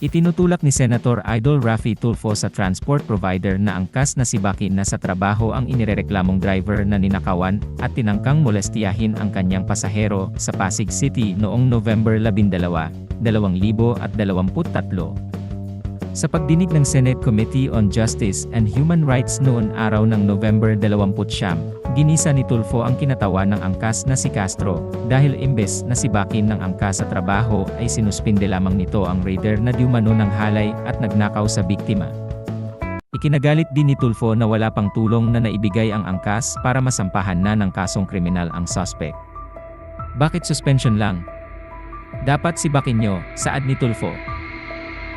Itinutulak ni Senator Idol Rafi Tulfo sa transport provider na angkas na si Baki na sa trabaho ang inirereklamong driver na ninakawan at tinangkang molestiyahin ang kanyang pasahero sa Pasig City noong November 12, 2023. Sa pagdinig ng Senate Committee on Justice and Human Rights noon araw ng November 20, ginisa ni Tulfo ang kinatawa ng angkas na si Castro, dahil imbes na si Bakin ng angkas sa trabaho ay sinuspinde lamang nito ang raider na diumano ng halay at nagnakaw sa biktima. Ikinagalit din ni Tulfo na wala pang tulong na naibigay ang angkas para masampahan na ng kasong kriminal ang suspect. Bakit suspension lang? Dapat si Bakinyo, saad ni Tulfo.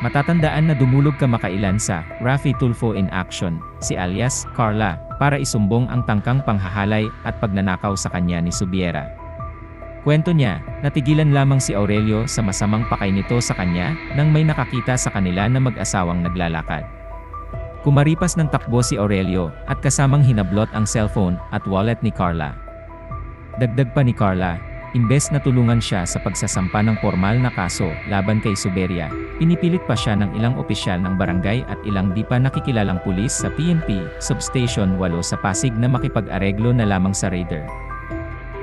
Matatandaan na dumulog kamakailan sa Rafi Tulfo in Action, si alias Carla, para isumbong ang tangkang panghahalay at pagnanakaw sa kanya ni Subiera. Kwento niya, natigilan lamang si Aurelio sa masamang pakay nito sa kanya nang may nakakita sa kanila na mag-asawang naglalakad. Kumaripas ng takbo si Aurelio at kasamang hinablot ang cellphone at wallet ni Carla. Dagdag pa ni Carla, imbes na tulungan siya sa pagsasampa ng formal na kaso laban kay Suberia, pinipilit pa siya ng ilang opisyal ng barangay at ilang di pa nakikilalang pulis sa PNP Substation 8 sa Pasig na makipag-areglo na lamang sa raider.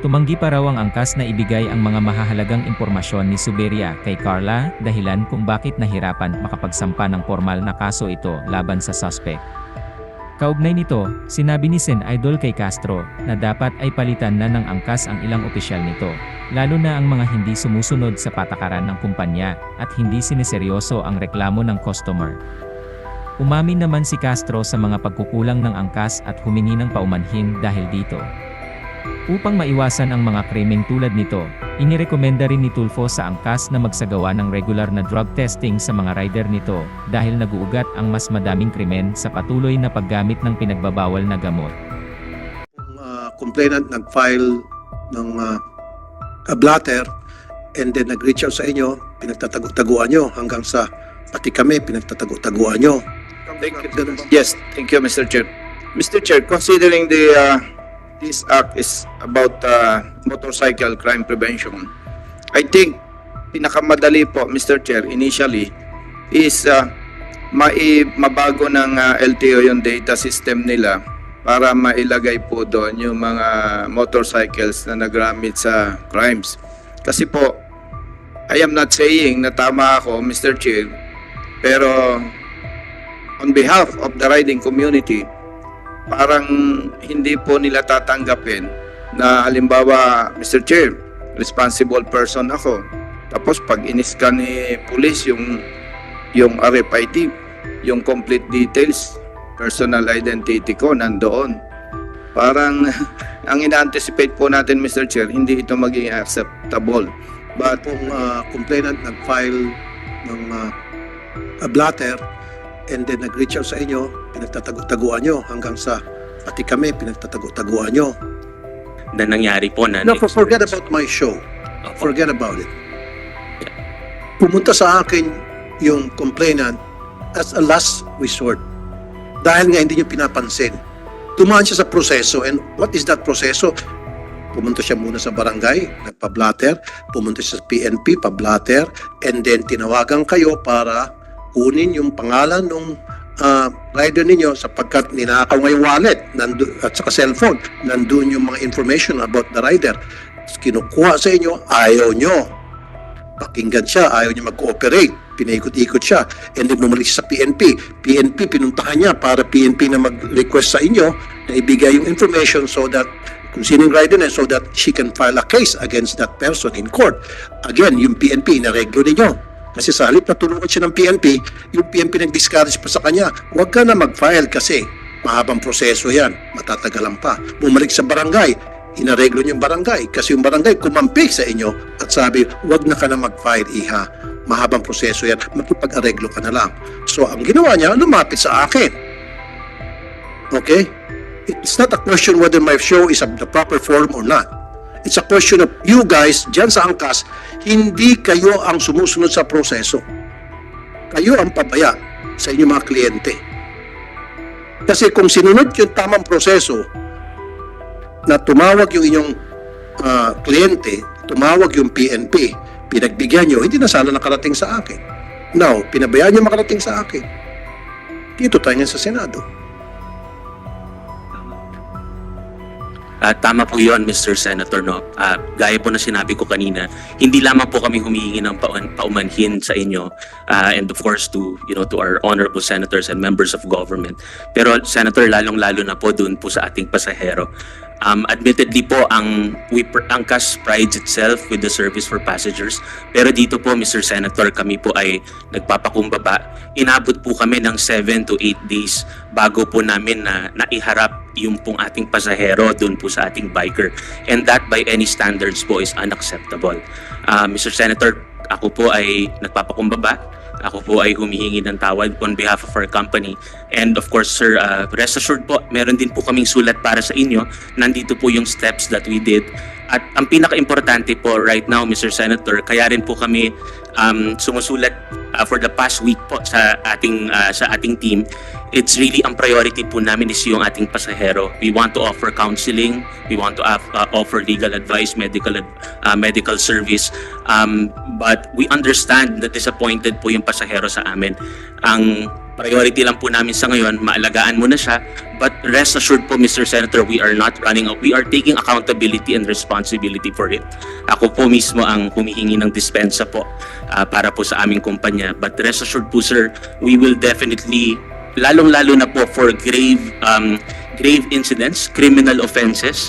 Tumanggi pa raw ang angkas na ibigay ang mga mahahalagang impormasyon ni Suberia kay Carla dahilan kung bakit nahirapan makapagsampa ng formal na kaso ito laban sa suspect. Kaugnay nito, sinabi ni Sen Idol kay Castro na dapat ay palitan na ng angkas ang ilang opisyal nito, lalo na ang mga hindi sumusunod sa patakaran ng kumpanya at hindi sineseryoso ang reklamo ng customer. Umamin naman si Castro sa mga pagkukulang ng angkas at humingi ng paumanhin dahil dito. Upang maiwasan ang mga krimeng tulad nito, inirekomenda rin ni Tulfo sa angkas na magsagawa ng regular na drug testing sa mga rider nito dahil naguugat ang mas madaming krimen sa patuloy na paggamit ng pinagbabawal na gamot. Kung uh, complainant nag-file ng uh, a blatter and then nag-reach out sa inyo, pinagtatago-taguan nyo hanggang sa pati kami pinagtatago-taguan nyo. Thank you. Yes, thank you, Mr. Chair. Mr. Chair, considering the uh, this act is about uh, motorcycle crime prevention, I think pinakamadali po, Mr. Chair, initially is uh, mai mabago ng uh, LTO yung data system nila para mailagay po doon yung mga motorcycles na nagamit sa crimes. Kasi po, I am not saying na tama ako, Mr. Chair, pero on behalf of the riding community, parang hindi po nila tatanggapin na halimbawa, Mr. Chair, responsible person ako. Tapos pag iniskan ni police yung yung RFID, yung complete details, personal identity ko nandoon. Parang ang ina-anticipate po natin Mr. Chair, hindi ito maging acceptable. But Kung uh, complainant nag-file ng uh, a blatter and then nag-reach out sa inyo, pinagtatago-taguan nyo hanggang sa pati kami pinagtatago-taguan nyo. na nangyari po na No, for, forget about my show. Opo. Forget about it. Pumunta sa akin yung complainant as a last resort. Dahil nga hindi nyo pinapansin. Tumaan siya sa proseso and what is that proseso? Pumunta siya muna sa barangay, nagpa-blatter, pumunta siya sa PNP, pa-blatter, and then tinawagan kayo para kunin yung pangalan ng rider ninyo sapagkat ninakaw nga yung wallet nandu, at saka cellphone. Nandun yung mga information about the rider. Kinukuha sa inyo, ayaw nyo. Pakinggan siya, ayaw niya mag-cooperate. Pinaikot-ikot siya. And then bumalik siya sa PNP. PNP, pinuntahan niya para PNP na mag-request sa inyo na ibigay yung information so that kung sinong rider na so that she can file a case against that person in court. Again, yung PNP, inareglo ninyo. Kasi sa halip na tulungan siya ng PNP, yung PNP nag-discourage pa sa kanya, huwag ka na mag-file kasi mahabang proseso yan, matatagalan pa. Bumalik sa barangay, inareglo niyo yung barangay kasi yung barangay kumampi sa inyo at sabi, huwag na ka na mag-file, iha. Mahabang proseso yan, makipag-areglo ka na lang. So, ang ginawa niya, lumapit sa akin. Okay? It's not a question whether my show is of the proper form or not. It's a question of you guys, dyan sa angkas, hindi kayo ang sumusunod sa proseso. Kayo ang pabaya sa inyong mga kliyente. Kasi kung sinunod yung tamang proseso na tumawag yung inyong ah, kliyente, tumawag yung PNP, pinagbigyan nyo, hindi na sana nakarating sa akin. Now, pinabayaan niya makarating sa akin. Dito tayo sa Senado. Ah, tama po yon Mr. Senator. No? Ah, gaya po na sinabi ko kanina, hindi lamang po kami humihingi ng pauman, paumanhin sa inyo ah, and of course to, you know, to our honorable senators and members of government. Pero Senator, lalong-lalo na po doon po sa ating pasahero. Um, admittedly po, ang, pr- ang CAS prides itself with the service for passengers. Pero dito po, Mr. Senator, kami po ay nagpapakumbaba. Inabot po kami ng 7 to 8 days bago po namin na naiharap yung pong ating pasahero doon po sa ating biker. And that by any standards po is unacceptable. Uh, Mr. Senator, ako po ay nagpapakumbaba. Ako po ay humihingi ng tawad on behalf of our company. And of course, sir, uh, rest assured po, meron din po kaming sulat para sa inyo. Nandito po yung steps that we did. At ang pinaka-importante po right now, Mr. Senator, kaya rin po kami um, sumusulat uh, for the past week po sa ating uh, sa ating team. It's really ang priority po namin is yung ating pasahero. We want to offer counseling, we want to have, uh, offer legal advice, medical uh, medical service. Um, but we understand that disappointed po yung pasahero sa amin. Ang priority lang po namin sa ngayon, maalagaan mo na siya. But rest assured po, Mr. Senator, we are not running out. We are taking accountability and responsibility for it. Ako po mismo ang humihingi ng dispensa po ah, para po sa aming kumpanya. But rest assured po, sir, we will definitely, lalong-lalo na po for grave, um, grave incidents, criminal offenses,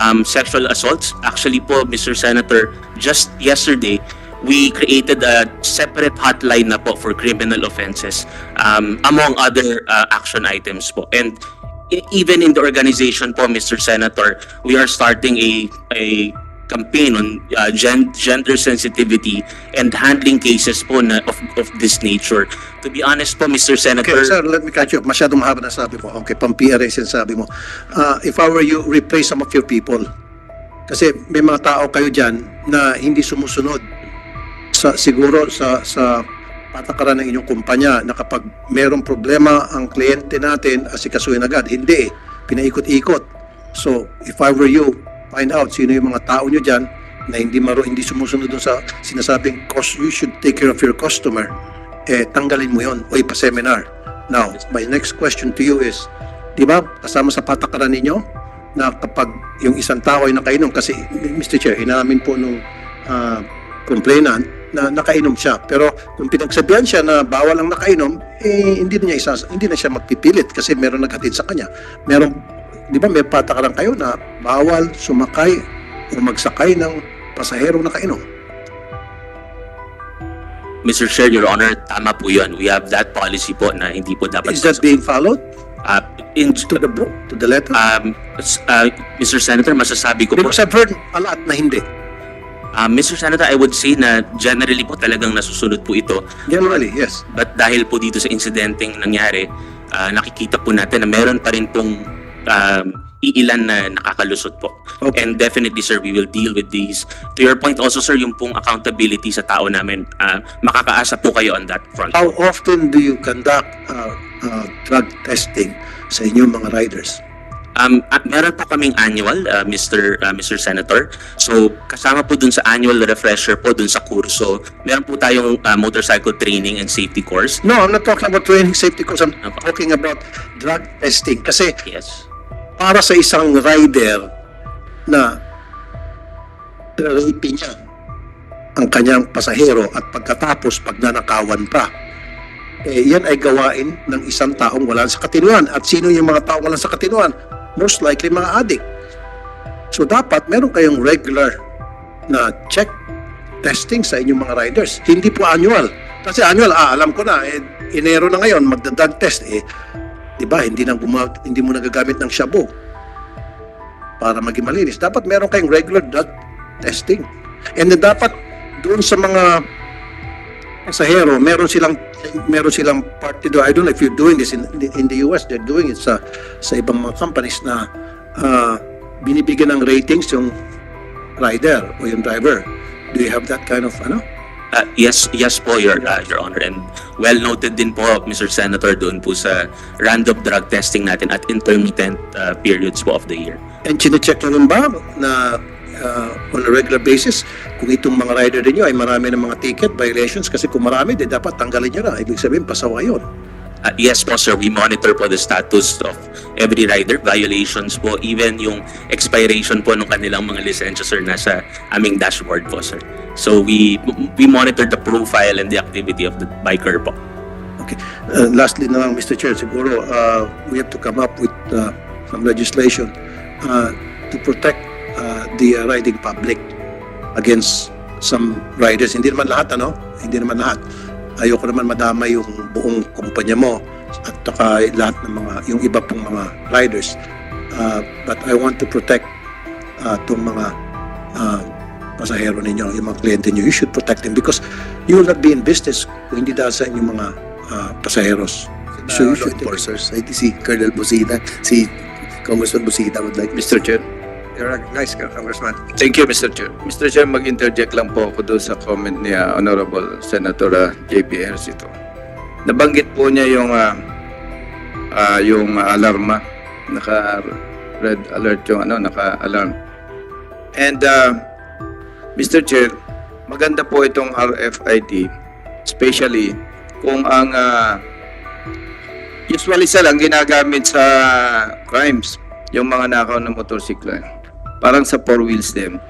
um, sexual assaults. Actually po, Mr. Senator, just yesterday, we created a separate hotline na po for criminal offenses um, among other uh, action items po. And even in the organization po, Mr. Senator, we are starting a a campaign on uh, gen- gender sensitivity and handling cases po na of, of this nature. To be honest po, Mr. Senator, Okay, sir, let me catch you up. Masyadong mahaba na sabi mo. Okay, pang-PR yung sinasabi mo. Uh, if I were you, replace some of your people. Kasi may mga tao kayo dyan na hindi sumusunod sa siguro sa sa patakaran ng inyong kumpanya na kapag merong problema ang kliyente natin, asikasuhin agad. Hindi eh. Pinaikot-ikot. So, if I were you, find out sino yung mga tao nyo dyan na hindi maro hindi sumusunod sa sinasabing cost you should take care of your customer eh tanggalin mo yon o ipa-seminar. Now, my next question to you is, di ba, kasama sa patakaran ninyo na kapag yung isang tao ay nakainom, kasi Mr. Chair, inamin po nung ah, complainant na nakainom siya. Pero kung pinagsabihan siya na bawal ang nakainom, eh, hindi na niya isas, hindi na siya magpipilit kasi meron naghatid sa kanya. Meron, di ba, may patakaran kayo na bawal sumakay o magsakay ng pasaherong nakainom. Mr. Chair, Your Honor, tama po yun. We have that policy po na hindi po dapat... Is that being followed Uh, in, to the book, to the letter? um, uh, Mr. Senator, masasabi ko po, Because I've heard a lot na hindi. Uh, Mr. Senator, I would say na generally po talagang nasusunod po ito. Generally, yes. But dahil po dito sa insidenteng nangyari, ah, nakikita po natin na meron pa rin pong um, iilan na nakakalusot po. Okay. And definitely, sir, we will deal with these. To your point also, sir, yung pong accountability sa tao namin, ah, makakaasa po kayo on that front. How often do you conduct uh, uh, drug testing sa inyong mga riders? Um, at meron po kaming annual, uh, Mr. uh, Mr. Senator. So, kasama po dun sa annual refresher po dun sa kurso, meron po tayong uh, motorcycle training and safety course. No, I'm not talking about training safety course. I'm Apa. talking about drug testing. Kasi Yes. para sa isang rider na rape niya ang kanyang pasahero at pagkatapos pagnanakawan pa, eh, yan ay gawain ng isang taong wala sa katinuan. At sino yung mga taong wala sa katinuan? Most likely mga addict. So dapat meron kayong regular na check testing sa inyong mga riders. Hindi po annual. Kasi annual, ah, alam ko na, eh, Enero na ngayon, magda-drug test. Eh, di ba, hindi, na guma- hindi mo nagagamit ng shabu para maging malinis. Dapat meron kayong regular drug testing. And then dapat doon sa mga pasahero, meron silang meron silang party do. I don't know if you're doing this in, in the US, they're doing it sa sa ibang mga companies na ah, binibigyan ng ratings yung rider o yung driver. Do you have that kind of ano? Uh, yes, yes po, Your, uh, Your Honor. And well noted din po, Mr. Senator, doon po sa random drug testing natin at intermittent uh, periods po of the year. And chinecheck nyo rin ba na uh, on a regular basis kung itong mga rider ninyo ay marami ng mga ticket violations kasi kung marami, di dapat tanggalin nyo na. Ibig sabihin, pasawa yun. Uh, yes po sir, we monitor po the status of every rider, violations po, even yung expiration po ng kanilang mga lisensya sir nasa aming dashboard po sir. So we we monitor the profile and the activity of the biker po. Uh, lastly na lang, Mr. Chair, siguro uh, we have to come up with uh, some legislation uh, to protect uh, the uh, riding public against some riders. Hindi naman lahat, ano? Hindi naman lahat. Ayoko naman madama yung buong kumpanya mo at saka lahat ng mga, yung iba pong mga riders. Uh, but I want to protect uh, itong mga uh, pasahero ninyo, yung mga kliyente nyo. You should protect them because you will not be in business kung hindi dahil sa inyong mga uh, pasaheros. So you So, should enforcers, I si Colonel Busita, si Congressman Busita would like Mr. Chair. You're recognized, Congressman. Thank you, Mr. Chair. Mr. Chair, mag-interject lang po ako doon sa comment ni uh, Honorable Senator uh, J.B. Ejercito. Nabanggit po niya yung uh, uh, yung uh, alarma. Naka red alert yung ano, naka-alarm. And uh, Mr. Chair, maganda po itong RFID, especially kung ang uh, usually sa lang ginagamit sa crimes, yung mga nakaw na motorsiklo parang sa four wheels din.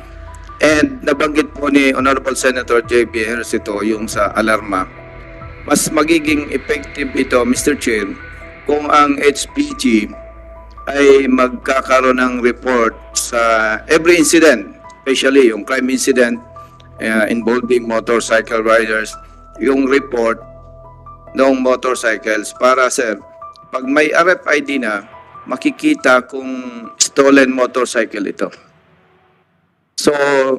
And nabanggit po ni Honorable Senator J.B. Ejercito yung sa alarma. Mas magiging effective ito, Mr. Chair, kung ang HPG ay magkakaroon ng report sa every incident, especially yung crime incident uh, involving motorcycle riders, yung report ng motorcycles para sir, pag may RFID na, makikita kung stolen motorcycle ito. So,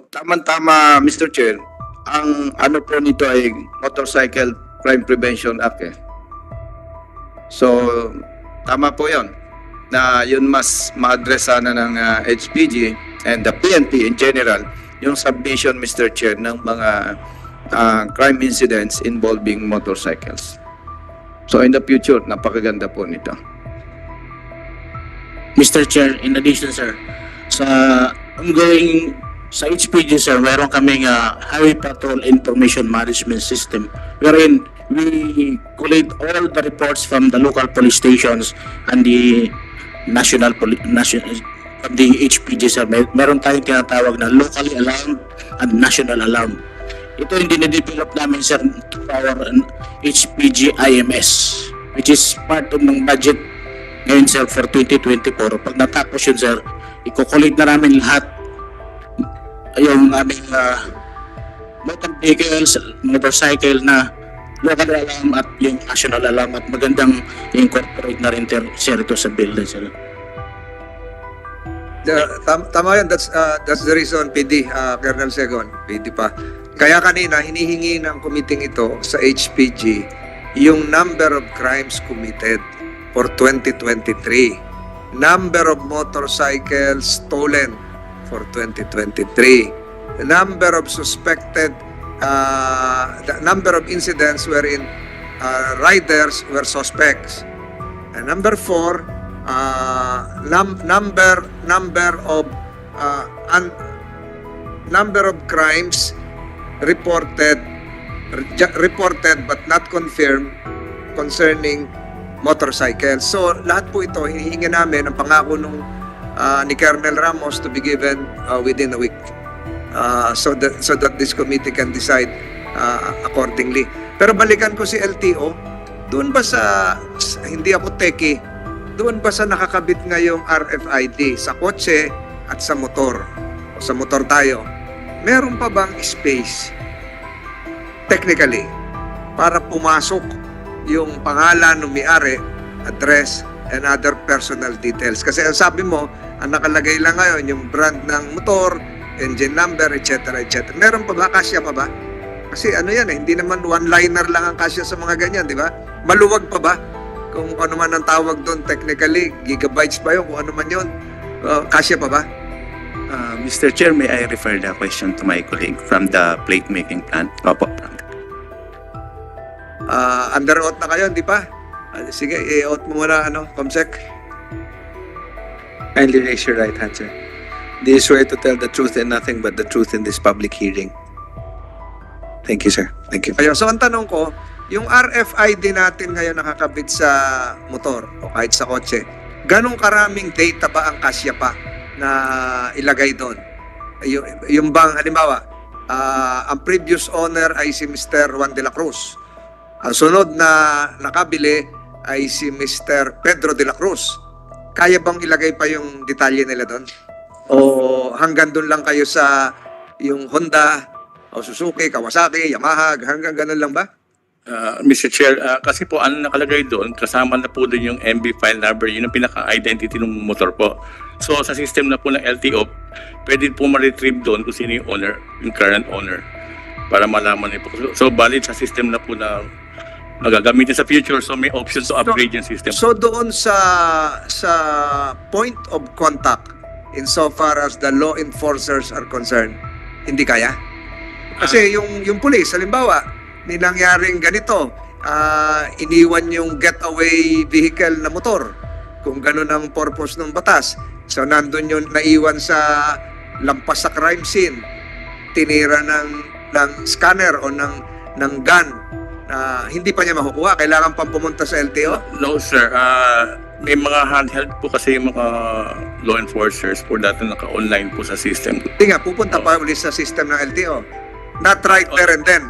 tama-tama, Mr. Chair, ang ano po nito ay Motorcycle Crime Prevention Act. Eh. So, tama po yon na yun mas ma-address sana ng ah, HPG and the PNP in general, yung submission, Mr. Chair, ng mga ah, crime incidents involving motorcycles. So, in the future, napakaganda po nito. Mr. Chair, in addition sir, sa ongoing sa HPG sir, meron kaming uh, Highway Patrol Information Management System wherein we collate all the reports from the local police stations and the national poli- national the HPG sir. Mer- meron tayong tinatawag na locally alarmed and national alarm. Ito yung dinedevelop namin sir to our HPG IMS which is part of ng budget ngayon sir for 2024 pag natapos yun sir i-collect na namin lahat yung aming uh, motor vehicles motorcycle na local alarm at yung national alarm. At magandang incorporate na rin ter- sir ito sa bill sir. The, tam- tama yun, that's, uh, that's the reason, PD, uh, Colonel Segon, PD pa. Kaya kanina, hinihingi ng committee ito sa HPG yung number of crimes committed for 2023. Number of motorcycles stolen for 2023. The number of suspected, uh, the number of incidents wherein uh, riders were suspects. And number four, uh, num- number number of uh, un- number of crimes reported re- reported but not confirmed concerning motorcycles. So lahat po ito hinihingi namin ang pangako nung uh, ni Colonel Ramos to be given uh, within a week. Uh, so that so that this committee can decide uh, accordingly. Pero balikan ko si LTO, doon ba sa- hindi ako teki, doon ba sa nakakabit ngayong RFID sa kotse at sa motor? O sa motor tayo. Meron pa bang space technically para pumasok yung pangalan ng may-ari, address, and other personal details. Kasi ang sabi mo, ang nakalagay lang ngayon yung brand ng motor, engine number, etc. etc. Meron pa ba? Kasya pa ba? Kasi ano yan eh, hindi naman one-liner lang ang kasya sa mga ganyan, di ba? Maluwag pa ba? Kung ano man ang tawag doon technically, gigabytes pa yun, kung ano man yun. Uh, kasya pa ba? Uh, Mr. Chair, may I refer the question to my colleague from the plate making plant? Opo. Ah, under oath na kayo, di ba? Ah, sige, i-oath mo muna, ano, Comsec. Kindly raise your right hand, sir. They swear to tell the truth and nothing but the truth in this public hearing. Thank you, sir. Thank you. Ayun, so ang tanong ko, yung RFID natin ngayon nakakabit sa motor o kahit sa kotse, ganong karaming data ba ang kasya pa na ilagay doon? Yung, yung bang, halimbawa, ah, ang previous owner ay si Mr. Juan de la Cruz. Ang sunod na nakabili ay si Mr. Pedro de la Cruz. Kaya bang ilagay pa yung detalye nila doon? O hanggang doon lang kayo sa yung Honda, o Suzuki, Kawasaki, Yamaha, hanggang ganun lang ba? Uh, Mr. Chair, uh, kasi po ano nakalagay doon, kasama na po doon yung MB file number, yun ang pinaka-identity ng motor po. So sa system na po ng LTO, pwede po ma-retrieve doon kung sino yung owner, yung current owner, para malaman niyo po. So, so valid sa system na po na magagamitin sa future, so may option to upgrade yung system. So doon sa sa point of contact insofar as the law enforcers are concerned, hindi kaya? Kasi yung yung pulis, halimbawa, may nangyaring ganito, ah, iniwan yung getaway vehicle na motor. Kung ganun ang purpose ng batas. So nandun yung naiwan sa lampas sa crime scene, tinira ng ng scanner o ng ng gun na hindi pa niya makukuha, kailangan pang pumunta sa LTO. No, sir. Uh, may mga handheld po kasi yung mga law enforcers po dati naka-online po sa system. Hindi nga, pupunta pa ulit sa system ng LTO. Not right there and then.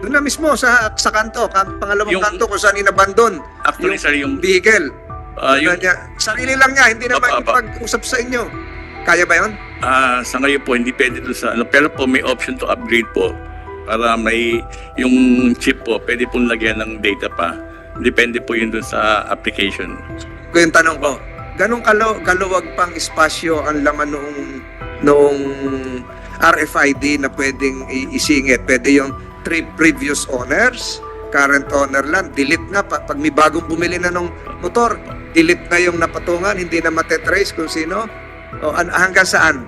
Doon na mismo sa sa kanto, kan, pangalawang Yung- kanto kung saan inabandon Actually, sir, yung... vehicle. Uh, yung niya, sarili lang niya, hindi naman ipag-usap sa inyo. Kaya ba yun? Ah, sa ngayon po, hindi pwede doon sa ano. Pero po, may option to upgrade po. Para may, yung chip po, pwede pong lagyan ng data pa. Depende po yun doon sa application. Ko yung tanong ko, ganong kalo, kaluwag pang espasyo ang laman noong, noong RFID na pwedeng isingit? Pwede yung three previous owners, current owner lang, delete na. Pa- Pag may bagong bumili na ng motor, delete na yung napatungan, hindi na matetrace kung sino. O an- hanggang saan?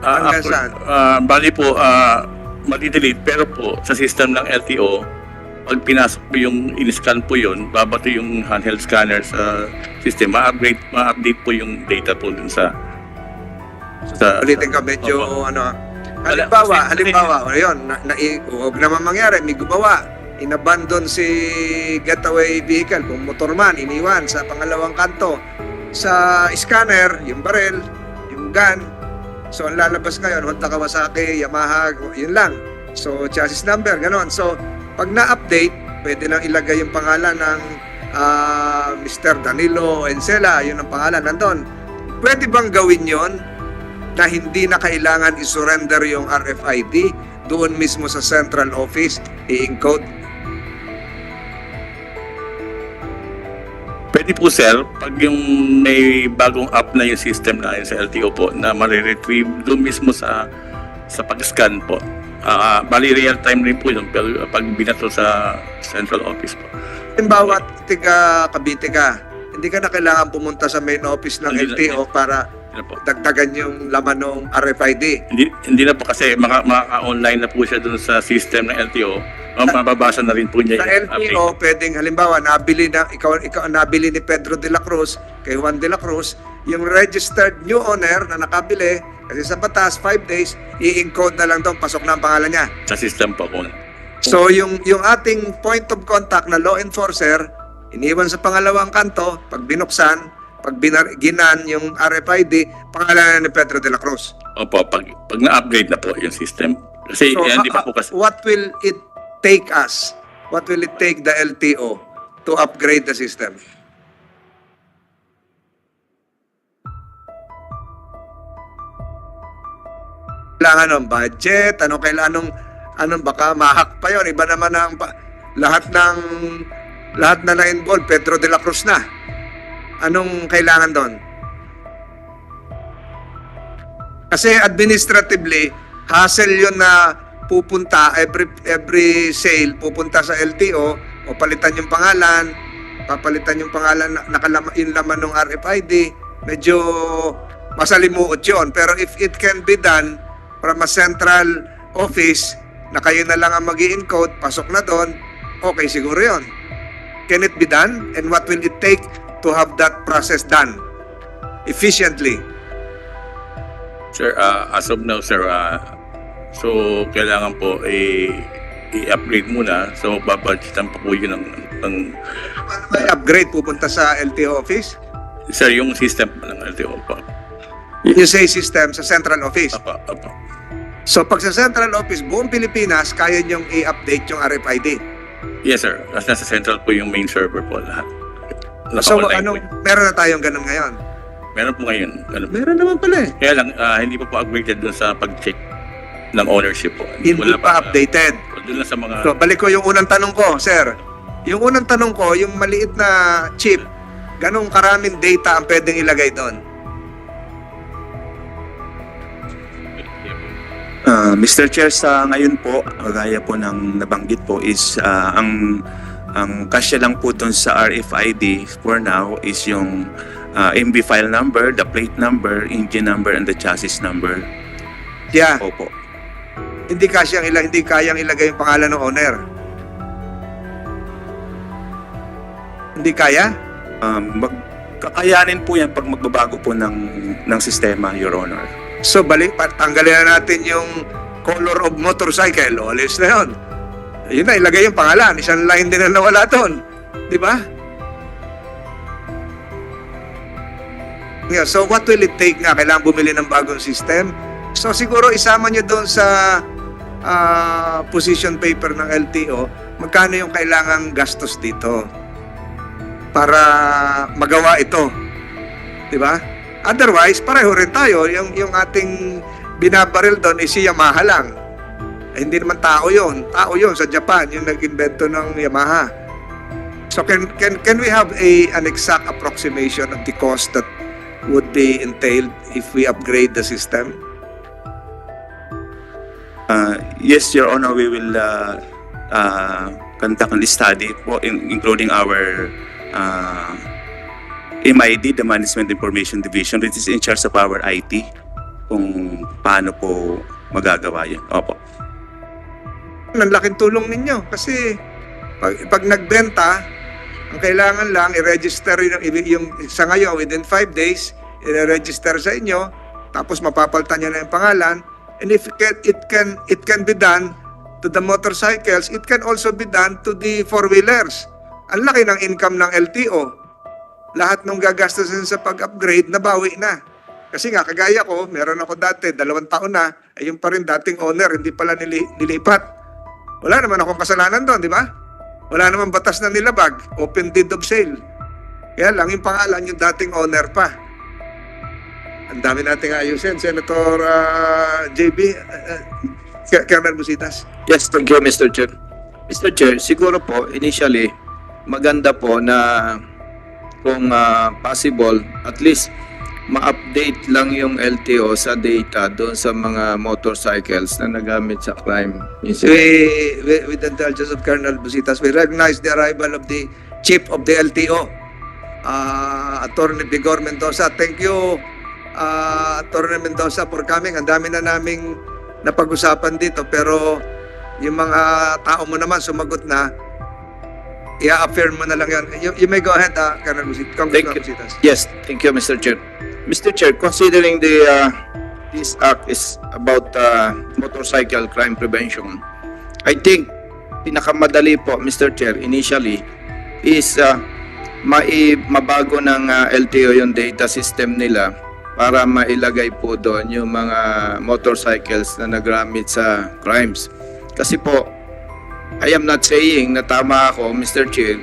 Ah, Hanggang actually, saan? ah, bali po, ah, madidelete. Pero po, sa system ng LTO, pag pinasok po yung in-scan po yun, babato yung handheld scanner sa system, ma-upgrade, ma-update po yung data po dun sa... sa Ulitin ka medyo Opo. ano. Halimbawa, halimbawa, o yun, na, na, huwag naman mangyari, may gumawa, inabandon si getaway vehicle, kung motorman, iniwan sa pangalawang kanto. Sa scanner, yung barrel, yung gun, so ang lalabas ngayon, Honda Kawasaki, Yamaha, yun lang. So, chassis number, ganon. So, pag na-update, pwede nang ilagay yung pangalan ng ah, Mr. Danilo Encela, yun ang pangalan nandun. Pwede bang gawin yon na hindi na kailangan isurrender yung RFID doon mismo sa central office, i-encode? Pwede po sir, pag yung may bagong app na yung system na yun sa LTO po na mariretrieve doon mismo sa sa pag-scan po. Ah, bali real time rin po yun pero pag binato sa central office po. Halimbawa, tiga Cavite ka, hindi ka na kailangan pumunta sa main office ng Hindi na- LTO para Ano po. dagdagan yung laman ng RFID. Hindi, hindi na po kasi maka, maka-online na po siya doon sa system ng LTO. Ma- Mababasa na rin po niya Sa. LTO, pwedeng halimbawa, nabili na, ikaw, ikaw nabili ni Pedro de la Cruz, kay Juan de la Cruz, yung registered new owner na nakabili, kasi sa batas, 5 days, i-encode na lang doon, pasok na ang pangalan niya. Sa system po kung So yung yung ating point of contact na law enforcer, iniwan sa pangalawang kanto, pag binuksan, pag binar- ginan yung RFID, pangalan ni Pedro de la Cruz. Opo, pag, pag na-upgrade na po yung system. Kasi So, yan, di pa po kasi. what will it take us? What will it take the LTO to upgrade the system? Kailangan ng budget, ano kailangan anong anong baka mahak pa yon iba naman ang lahat ng lahat na na-involve Pedro de la Cruz na anong kailangan doon kasi administratively, hassle yun na pupunta every every sale pupunta sa LTO o palitan yung pangalan, papalitan yung pangalan na yung laman ng RFID, medyo masalimuot yun. Pero if it can be done from a central office na kayo na lang ang mag encode pasok na doon, okay siguro yun. Can it be done? And what will it take to have that process done efficiently? Sir, uh, as of now, sir, uh, so kailangan po eh, i-upgrade muna. So, babudgetan pa po yun ng, ng Paano ba i-upgrade pupunta sa LTO office? sir, yung system ng LTO po. You say system sa central office. Apa, apa. So pag sa central office, buong Pilipinas, kaya niyong i-update yung RFID. Yes, sir. Kasi nasa central po yung main server po lahat. So Naka-online anong, po yun. meron na tayong ganun ngayon? Meron po ngayon. Ano po. Meron naman pala eh. Kaya lang, ah, hindi pa po upgraded dun sa pag-check ng ownership po. Hindi Wala pa updated. Doon lang sa mga... So balik ko yung unang tanong ko, sir. Yung unang tanong ko, yung maliit na chip, ganong karaming data ang pwedeng ilagay doon? Uh, Mr. Chair, sa ngayon po, gaya po ng nabanggit po is uh, ang ang kasya lang po dun sa RFID for now is yung uh, MB file number, the plate number, engine number, and the chassis number. Yeah, Opo. Hindi kayang ila hindi kayang ilagay yung pangalan ng owner. Hindi kaya? Um, mag, kakayanin po yan pag magbabago po ng, ng sistema, Your Honor. So balik, tanggalin na natin yung color of motorcycle. O, alis na yun. Yun na, ilagay yung pangalan. Isang line din na nawala doon. Di ba? Yeah, so what will it take nga? Kailangan bumili ng bagong system. So siguro isama nyo doon sa ah, position paper ng LTO, magkano yung kailangang gastos dito para magawa ito. Di ba? Otherwise, pareho rin tayo. Yung, yung ating binabaril doon is si Yamaha lang. Eh, hindi naman tao yon Tao yon sa Japan, yung nag-invento ng Yamaha. So can, can, can we have a, an exact approximation of the cost that would be entailed if we upgrade the system? Uh, yes, Your Honor, we will uh, uh, conduct a study po, in- including our uh, MID, the Management Information Division, which is in charge of our IT, kung paano po magagawa yun. Opo. Ang laking tulong ninyo kasi pag, pag nagbenta, ang kailangan lang i-register yung, yung sa ngayon within 5 days, i-register sa inyo, tapos mapapaltan niya na yung pangalan, and if it it can, it can be done to the motorcycles, it can also be done to the four-wheelers. Ang laki ng income ng LTO. Lahat ng gagastusin sa pag-upgrade, nabawi na. Kasi nga, kagaya ko, meron ako dati, dalawang taon na, ay yung pa rin dating owner, hindi pala nili, nilipat. Wala naman akong kasalanan doon, di ba? Wala naman batas na nilabag. Open deed of sale. Kaya lang, yung pangalan, yung dating owner pa. Ang dami nating ayusin. Senator ah, JB, uh, Colonel Busitas. Yes, thank you, Mr. Chair. Mr. Chair, siguro po, initially, maganda po na kung ah, possible, at least ma-update lang yung LTO sa data doon sa mga motorcycles na nagamit sa crime incident. We, we, with the intelligence of Colonel Busitas, we recognize the arrival of the chief of the LTO, uh, Attorney Vigor Mendoza. Thank you, uh, Attorney Mendoza, for coming. Ang dami na naming napag-usapan dito, pero yung mga tao mo naman sumagot na, i-affirm mo na lang yan. You, you may go ahead, uh, Colonel. Congressman Thank you. Busitas. Yes, thank you, Mr. Chair. Mr. Chair, considering the uh, this act is about uh, motorcycle crime prevention, I think pinakamadali po, Mr. Chair, initially is uh, mai mabago ng uh, LTO yung data system nila para mailagay po doon yung mga motorcycles na nagamit sa crimes. Kasi po, I am not saying na tama ako, Mr. Chair,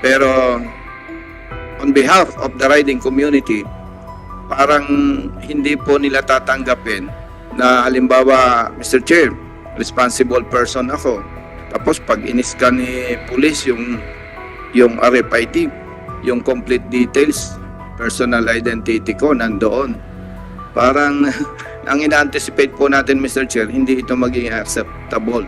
pero on behalf of the riding community, parang hindi po nila tatanggapin na halimbawa, Mr. Chair, responsible person ako. Tapos pag iniskan ni police yung yung RFID, yung complete details, personal identity ko nandoon. Parang ang ina-anticipate po natin Mr. Chair, hindi ito maging acceptable.